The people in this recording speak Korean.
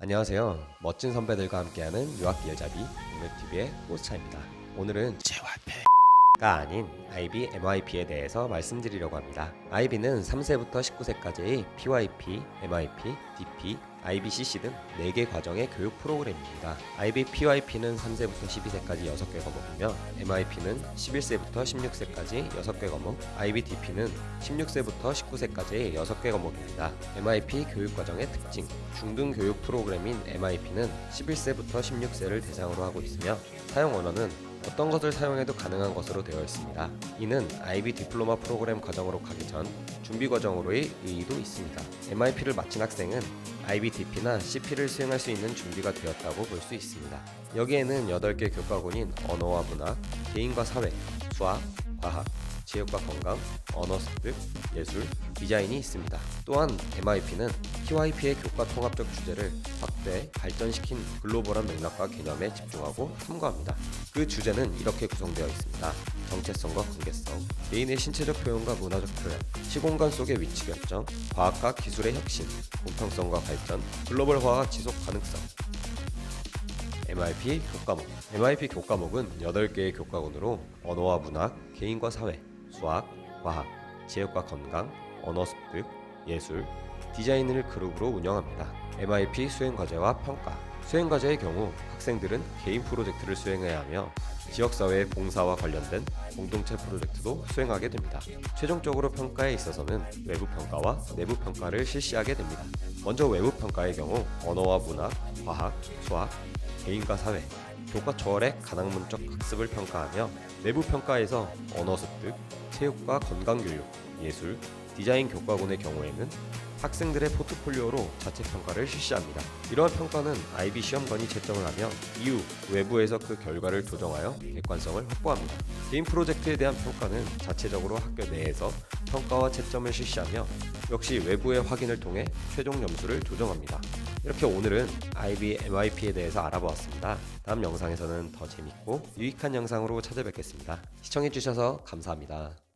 안녕하세요. 멋진 선배들과 함께하는 유학 기회잡이 공유TV의 호스차입니다. 오늘은 JYP 가 아닌 IB MIP에 대해서 말씀드리려고 합니다. IB는 3세부터 19세까지의 PYP, MIP, DP, IBCC 등 4개 과정의 교육 프로그램입니다. IB PYP는 3세부터 12세까지 6개 과목이며 MIP는 11세부터 16세까지 6개 과목, IBDP는 16세부터 19세까지 6개 과목입니다. MIP 교육 과정의 특징, 중등 교육 프로그램인 MIP는 11세부터 16세를 대상으로 하고 있으며 사용 언어는 어떤 것을 사용해도 가능한 것으로 되어 있습니다. 이는 IB 디플로마 프로그램 과정으로 가기 전 준비 과정으로의 의의도 있습니다. MIP를 마친 학생은 IBDP나 CP를 수행할 수 있는 준비가 되었다고 볼 수 있습니다. 여기에는 8개 교과군인 언어와 문학, 개인과 사회, 수학, 과학, 지역과 건강, 언어 습득, 예술, 디자인이 있습니다. 또한 MIP는 PYP의 교과 통합적 주제를 확대, 발전시킨 글로벌한 맥락과 개념에 집중하고 탐구합니다. 그 주제는 이렇게 구성되어 있습니다. 정체성과 관계성, 개인의 신체적 표현과 문화적 표현, 시공간 속의 위치 결정, 과학과 기술의 혁신, 공평성과 발전, 글로벌화와 지속 가능성, MIP 교과목 MIP 교과목은 8개의 교과군으로 언어와 문학, 개인과 사회, 수학, 과학, 지역과 건강, 언어 습득, 예술, 디자인을 그룹으로 운영합니다. MIP 수행 과제와 평가 수행 과제의 경우 학생들은 개인 프로젝트를 수행해야 하며 지역사회의 봉사와 관련된 공동체 프로젝트도 수행하게 됩니다. 최종적으로 평가에 있어서는 외부 평가와 내부 평가를 실시하게 됩니다. 먼저 외부 평가의 경우 언어와 문학, 과학, 수학, 개인과 사회, 교과 초월의 가낭문적 학습을 평가하며 내부 평가에서 언어 습득, 체육과 건강 교육, 예술, 디자인 교과군의 경우에는 학생들의 포트폴리오로 자체 평가를 실시합니다. 이러한 평가는 IB 시험관이 채점을 하며 이후 외부에서 그 결과를 조정하여 객관성을 확보합니다. 개인 프로젝트에 대한 평가는 자체적으로 학교 내에서 평가와 채점을 실시하며 역시 외부의 확인을 통해 최종 점수를 조정합니다. 이렇게 오늘은 IB MIP에 대해서 알아보았습니다. 다음 영상에서는 더 재밌고 유익한 영상으로 찾아뵙겠습니다. 시청해주셔서 감사합니다.